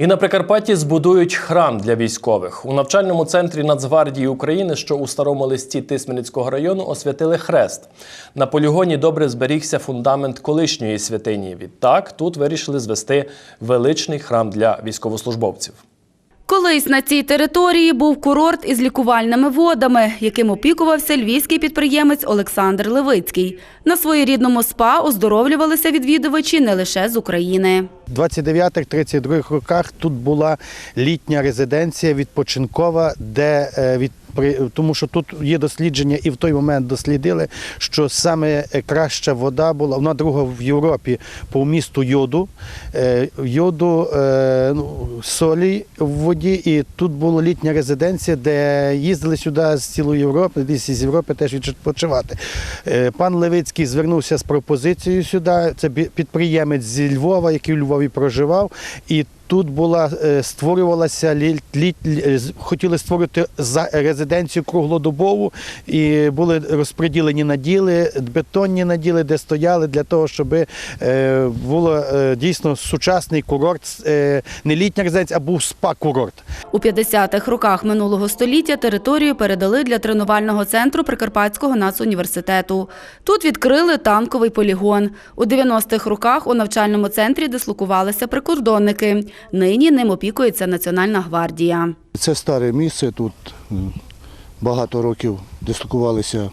І на Прикарпатті збудують храм для військових. У навчальному центрі Нацгвардії України, що у старому листі Тисменницького району, освятили хрест. На полігоні добре зберігся фундамент колишньої святині. Відтак тут вирішили звести величний храм для військовослужбовців. Колись на цій території був курорт із лікувальними водами, яким опікувався львівський підприємець Олександр Левицький. На своєрідному спа оздоровлювалися відвідувачі не лише з України. У 29-32 роках тут була літня резиденція відпочинкова, де е, від тому що тут є дослідження, і в той момент дослідили, що саме краща вода була, вона друга в Європі по місту йоду, е, йоду е, ну, солі в воді. І тут була літня резиденція, де їздили сюди з цілої Європи, десь із Європи теж відпочивати. Е, Пан Левицький звернувся з пропозицією сюди. Це підприємець зі Львова, який у Львові проживав. І Тут була е, створювалася літ, літ, хотіли створити за резиденцію круглодобову, і були розподілені наділи, бетонні наділи, де стояли для того, щоб е, було е, дійсно сучасний курорт, е, не літня резиденція, а був спа-курорт. У 50-х роках минулого століття територію передали для тренувального центру Прикарпатського нацуніверситету. Тут відкрили танковий полігон. У 90-х роках у навчальному центрі дислокувалися прикордонники. Нині ним опікується Національна гвардія. Це старе місце, тут багато років дислокувалися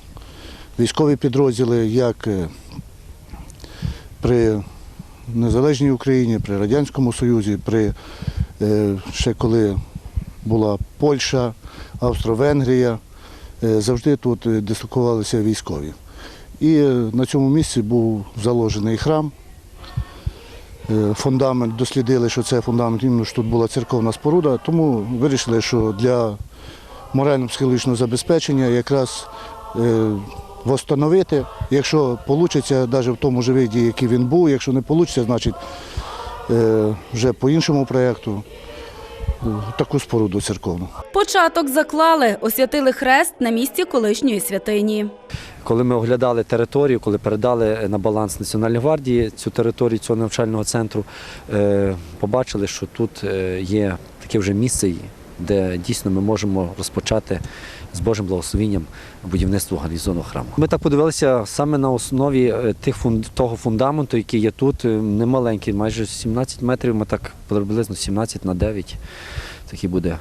військові підрозділи, як е, при Незалежній Україні, при Радянському Союзі, при е, ще коли була Польща, Австро-Венгрія, е, завжди тут е, дислокувалися військові. І е, на цьому місці був заложений храм. Е, Фундамент дослідили, що це фундамент, іменно що тут була церковна споруда, тому вирішили, що для морально-психологічного забезпечення якраз встановити, восстановити, якщо вийде, навіть в тому ж виді, який він був, якщо не вийде, значить е, вже по іншому проєкту е, таку споруду церковну. Початок заклали, освятили хрест на місці колишньої святині. Коли ми оглядали територію, коли передали на баланс Національної гвардії цю територію цього навчального центру, е, побачили, що тут е, є таке вже місце, де дійсно ми можемо розпочати з Божим благословенням будівництво гарнізону храму. Ми так подивилися саме на основі е, тих того фундаменту, який є тут, е, немаленький, майже 17 метрів. Ми так приблизно 17 на 9. Такі буде,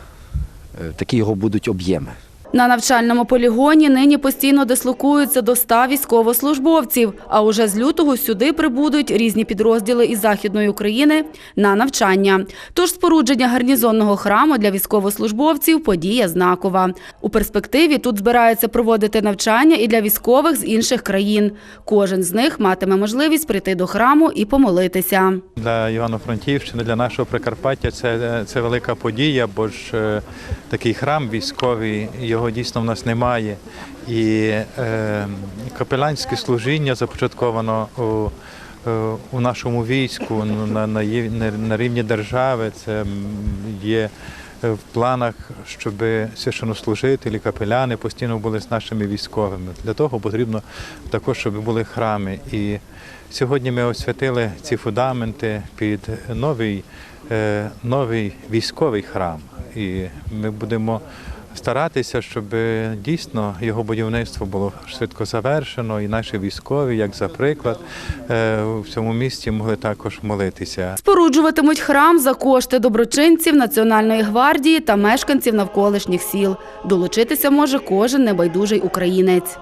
е, такі його будуть об'єми. На навчальному полігоні нині постійно дислокуються до 100 військовослужбовців, а уже з лютого сюди прибудуть різні підрозділи із Західної України на навчання. Тож спорудження гарнізонного храму для військовослужбовців – подія знакова. У перспективі тут збираються проводити навчання і для військових з інших країн. Кожен з них матиме можливість прийти до храму і помолитися. Для Івано-Франківщини, для нашого Прикарпаття це, це велика подія, бо ж е, такий храм військовий, його дійсно в нас немає. І е, капеланське служіння започатковано у, е, у нашому війську ну, на, на, на, рівні держави. Це є е, в планах, щоб священнослужителі, капеляни постійно були з нашими військовими. Для того потрібно також, щоб були храми. І сьогодні ми освятили ці фундаменти під новий, е, новий військовий храм. І ми будемо старатися, щоб дійсно його будівництво було швидко завершено, і наші військові, як за приклад, е, в цьому місті могли також молитися. Споруджуватимуть храм за кошти доброчинців Національної гвардії та мешканців навколишніх сіл. Долучитися може кожен небайдужий українець.